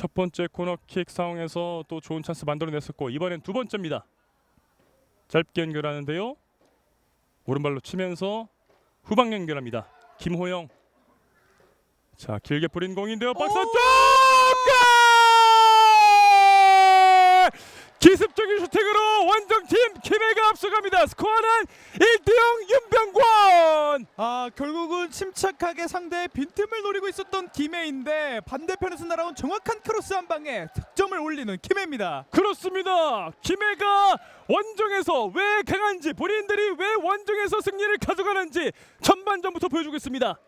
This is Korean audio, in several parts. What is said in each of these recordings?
첫 번째 코너킥 상황에서 또 좋은 찬스 만들어냈었고 이번엔 두 번째입니다. 짧게 연결하는데요. 오른발로 치면서 후방 연결합니다. 김호영. 자 길게 뿌린 공인데요. 박스 오! 쪽 골! 기습적인 슈팅으로 원정팀 김해가 앞서갑니다. 스코어는 1대0 윤병권. 아 결국은 침착하게 상대의 빈틈을 노리고 있었던 김해인데 반대편에서 날아온 정확한 크로스 한 방에 득점을 올리는 김해입니다. 그렇습니다. 김해가 원정에서 왜 강한지 본인들이 왜 원정에서 승리를 가져가는지 전반전부터 보여주고 있습니다.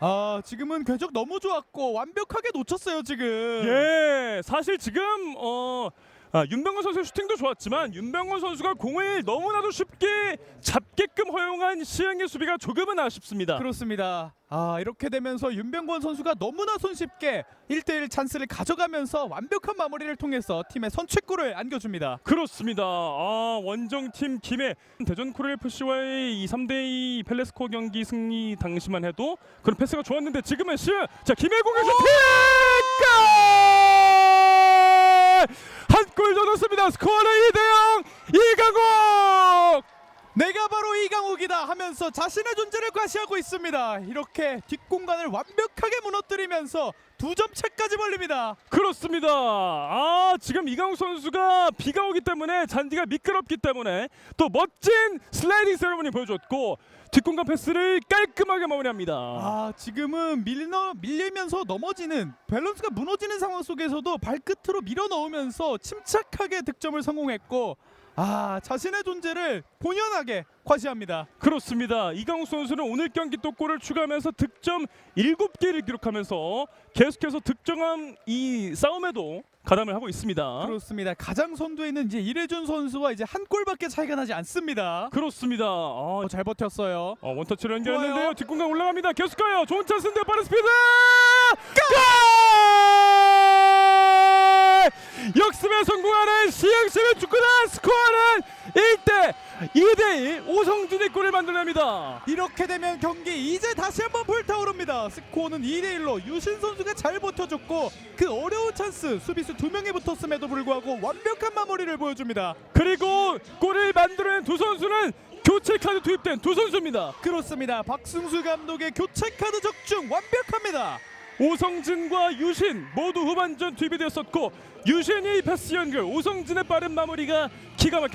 아 지금은 궤적 너무 좋았고 완벽하게 놓쳤어요 지금. 예, 사실 지금 어 아, 윤병건 선수의 슈팅도 좋았지만 윤병건 선수가 공을 너무나도 쉽게 잡게끔 허용한 시행의 수비가 조금은 아쉽습니다. 그렇습니다. 아 이렇게 되면서 윤병권 선수가 너무나 손쉽게 1대1 찬스를 가져가면서 완벽한 마무리를 통해서 팀의 선취골을 안겨줍니다. 그렇습니다. 아, 원정팀 김해 대전 코레일 FC와의 이 3대2 펠레스코 경기 승리 당시만 해도 그런 패스가 좋았는데 지금은 시 자, 김해공의 슈팅! 골! 한골 더 넣습니다. 스코어는 2대0 이강욱! 내가 이강욱이다 하면서 자신의 존재를 과시하고 있습니다. 이렇게 뒷공간을 완벽하게 무너뜨리면서 두 점 차까지 벌립니다. 그렇습니다. 아 지금 이강욱 선수가 비가 오기 때문에 잔디가 미끄럽기 때문에 또 멋진 슬라이딩 세레머니 보여줬고 뒷공간 패스를 깔끔하게 마무리합니다. 아 지금은 밀려 밀리면서 넘어지는 밸런스가 무너지는 상황 속에서도 발끝으로 밀어 넣으면서 침착하게 득점을 성공했고 아 자신의 존재를 본연하게 과시합니다. 그렇습니다. 이강욱 선수는 오늘 경기 또 골을 추가하면서 득점 7개를 기록하면서 계속해서 득점한 이 싸움에도 가담을 하고 있습니다. 그렇습니다. 가장 선두에 있는 이제 이래준 선수와 이제 한 골밖에 차이가 나지 않습니다. 그렇습니다. 아, 어, 잘 버텼어요. 어, 원터치로 연결했는데요. 좋아요. 뒷공간 올라갑니다. 계속 가요. 좋은 찬스인데 빠른 스피드. 골! 역습에 시흥시민 축구단 스코어는 1대 2대 1 오성준이 골을 만들어냅니다. 이렇게 되면 경기 이제 다시 한번 불타오릅니다. 스코어는 2대 1로 유신 선수가 잘 버텨줬고 그 어려운 찬스 수비수 두 명이 붙었음에도 불구하고 완벽한 마무리를 보여줍니다. 그리고 골을 만들어낸 두 선수는 교체 카드 투입된 두 선수입니다. 그렇습니다. 박승수 감독의 교체 카드 적중 완벽합니다. 오성진과 유신 모두 후반전 투입이 되었었고 유신이 패스 연결 오성진의 빠른 마무리가 기가 막혔습니다.